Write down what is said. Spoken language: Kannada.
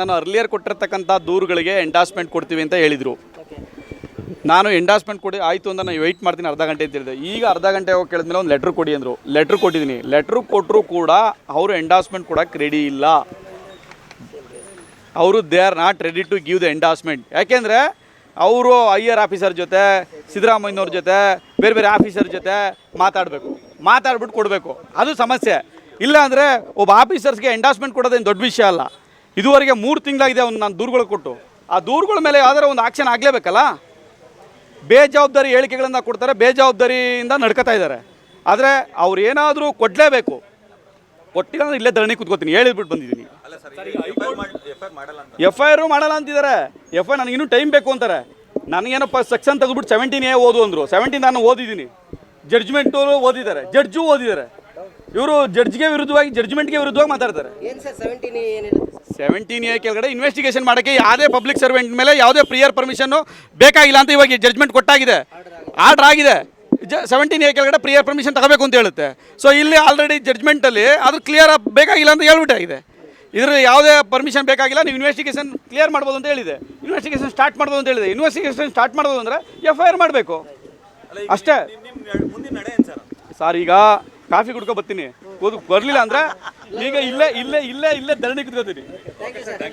ನಾನು ಅರ್ಲಿಯರ್ ಕೊಟ್ಟಿರ್ತಕ್ಕಂಥ ದೂರುಗಳಿಗೆ ಎಂಡಾಸ್ಮೆಂಟ್ ಕೊಡ್ತೀವಿ ಅಂತ ಹೇಳಿದರು. ನಾನು ಎಂಡಾಸ್ಮೆಂಟ್ ಕೊಡಿ, ಆಯಿತು ಅಂತ ನಾನು ವೆಯ್ಟ್ ಮಾಡ್ತೀನಿ ಅರ್ಧ ಗಂಟೆ ಅಂತ ಹೇಳಿದೆ. ಈಗ ಅರ್ಧ ಗಂಟೆ ಹೋಗಿ ಕೇಳಿದ್ಮೇಲೆ ಒಂದು ಲೆಟ್ರ್ ಕೊಡಿ ಅಂದರು. ಲೆಟ್ರ್ ಕೊಟ್ಟಿದ್ದೀನಿ. ಲೆಟ್ರ್ ಕೊಟ್ಟರು ಕೂಡ ಅವರು ಎಂಡಾಸ್ಮೆಂಟ್ ಕೊಡೋಕ್ಕೆ ರೆಡಿ ಇಲ್ಲ. ಅವರು they are not ready to give the endorsement ಯಾಕೆಂದರೆ ಅವರು ಐ ಆರ್ ಆಫೀಸರ್ ಜೊತೆ, ಸಿದ್ದರಾಮಯ್ಯನವ್ರ ಜೊತೆ, ಬೇರೆ ಬೇರೆ ಆಫೀಸರ್ ಜೊತೆ ಮಾತಾಡಬೇಕು. ಮಾತಾಡ್ಬಿಟ್ಟು ಕೊಡಬೇಕು. ಅದು ಸಮಸ್ಯೆ. ಇಲ್ಲ ಅಂದರೆ ಒಬ್ಬ ಆಫೀಸರ್ಸ್ಗೆ ಎಂಡಾಸ್ಮೆಂಟ್ ಕೊಡೋದೇನು ದೊಡ್ಡ ವಿಷಯ ಅಲ್ಲ. ಇದುವರೆಗೆ ಮೂರು ತಿಂಗಳಾಗಿದೆ ಅವ್ನು ನಾನು ದೂರುಗಳು ಕೊಟ್ಟು. ಆ ದೂರುಗಳ ಮೇಲೆ ಯಾವ್ದಾರ ಒಂದು ಆಕ್ಷನ್ ಆಗಲೇಬೇಕಲ್ಲ? ಬೇಜವಾಬ್ದಾರಿ ಹೇಳಿಕೆಗಳನ್ನು ಕೊಡ್ತಾರೆ ಬೇಜವಾಬ್ದಾರಿಯಿಂದ ನಡ್ಕೋತಾ ಇದ್ದಾರೆ. ಆದರೆ ಅವ್ರು ಏನಾದರೂ ಕೊಡಲೇಬೇಕು. ಕೊಟ್ಟಿಲ್ಲ ಅಂದ್ರೆ ಇಲ್ಲೇ ಧರಣಿ ಕೂತ್ಕೋತೀನಿ ಹೇಳಿಬಿಟ್ಟು ಬಂದಿದ್ದೀನಿ. ಎಫ್ ಐ ಆರು ಮಾಡಲ್ಲ ಅಂತಿದ್ದಾರೆ. ಎಫ್ ಐ ನನಗೆ ಇನ್ನೂ ಟೈಮ್ ಬೇಕು ಅಂತಾರೆ. ನನಗೇನಪ್ಪ ಸೆಕ್ಷನ್ ತೆಗೆದ್ಬಿಟ್ಟು ಸೆವೆಂಟೀನ್ ಎ ಓದು ಅಂದರು. ಸೆವೆಂಟೀನ್ ನಾನು ಓದಿದ್ದೀನಿ. ಜಡ್ಜ್ಮೆಂಟು ಓದಿದ್ದಾರೆ. ಜಡ್ಜು ಓದಿದ್ದಾರೆ. ಇವರು ಜಡ್ಜ್ಗೆ ವಿರುದ್ಧವಾಗಿ ಜಡ್ಜ್ಮೆಂಟ್ಗೆ ವಿರುದ್ಧವಾಗಿ ಮಾತಾಡ್ತಾರೆ. ಏನು ಸರ್ ಸೆವೆಂಟೀನ್ ಏ ಹೇಳುತ್ತೆ ಸೆವೆಂಟೀನ್ ಎ ಕೆಳಗಡೆ ಇನ್ವೆಸ್ಟಿಗೇಷನ್ ಮಾಡೋಕ್ಕೆ ಯಾವುದೇ ಪಬ್ಲಿಕ್ ಸರ್ವೆಂಟ್ ಮೇಲೆ ಯಾವುದೇ ಪ್ರಿಯರ್ ಪರ್ಮಿಷನ್ನು ಬೇಕಾಗಿಲ್ಲ ಅಂತ ಇವಾಗ ಜಡ್ಜ್ಮೆಂಟ್ ಕೊಟ್ಟಾಗಿದೆ. ಆರ್ಡರ್ ಆಗಿದೆ. ಜ ಸೆವೆಂಟೀನ್ ಎ ಕೆಳಗಡೆ ಪ್ರಿಯರ್ ಪರ್ಮಿಷನ್ ತಗೋಬೇಕು ಅಂತ ಹೇಳುತ್ತೆ. ಸೊ ಇಲ್ಲಿ ಆಲ್ರೆಡಿ ಜಡ್ಜ್ಮೆಂಟಲ್ಲಿ ಅದು ಕ್ಲಿಯರ್ ಬೇಕಾಗಿಲ್ಲ ಅಂತ ಹೇಳ್ಬಿಟ್ಟಾಗಿದೆ ಇದರಲ್ಲಿ ಯಾವುದೇ ಪರ್ಮಿಷನ್ ಬೇಕಾಗಿಲ್ಲ ನೀವು ಇನ್ವೆಸ್ಟಿಗೇಷನ್ ಕ್ಲಿಯರ್ ಮಾಡ್ಬೋದು ಅಂತ ಹೇಳಿದೆ. ಇನ್ವೆಸ್ಟಿಗೇಷನ್ ಸ್ಟಾರ್ಟ್ ಮಾಡ್ಬೋದು ಅಂತ ಹೇಳಿದೆ. ಇನ್ವೆಸ್ಟಿಗೇಷನ್ ಸ್ಟಾರ್ಟ್ ಮಾಡ್ಬೋದು ಅಂದರೆ ಎಫ್ ಐ ಆರ್ ಮಾಡಬೇಕು. ಅಷ್ಟೇ. ಸರ್? ಈಗ ಕಾಫಿ ಕುಡ್ಕೊ ಬರ್ತೀನಿ. ಹೋದ್ ಬರ್ಲಿಲ್ಲ ಅಂದ್ರೆ ಈಗ ಇಲ್ಲೇ ಇಲ್ಲೇ ಇಲ್ಲೇ ಇಲ್ಲೇ ಧರಣಿ ಕುತ್ಕೋತೀನಿ.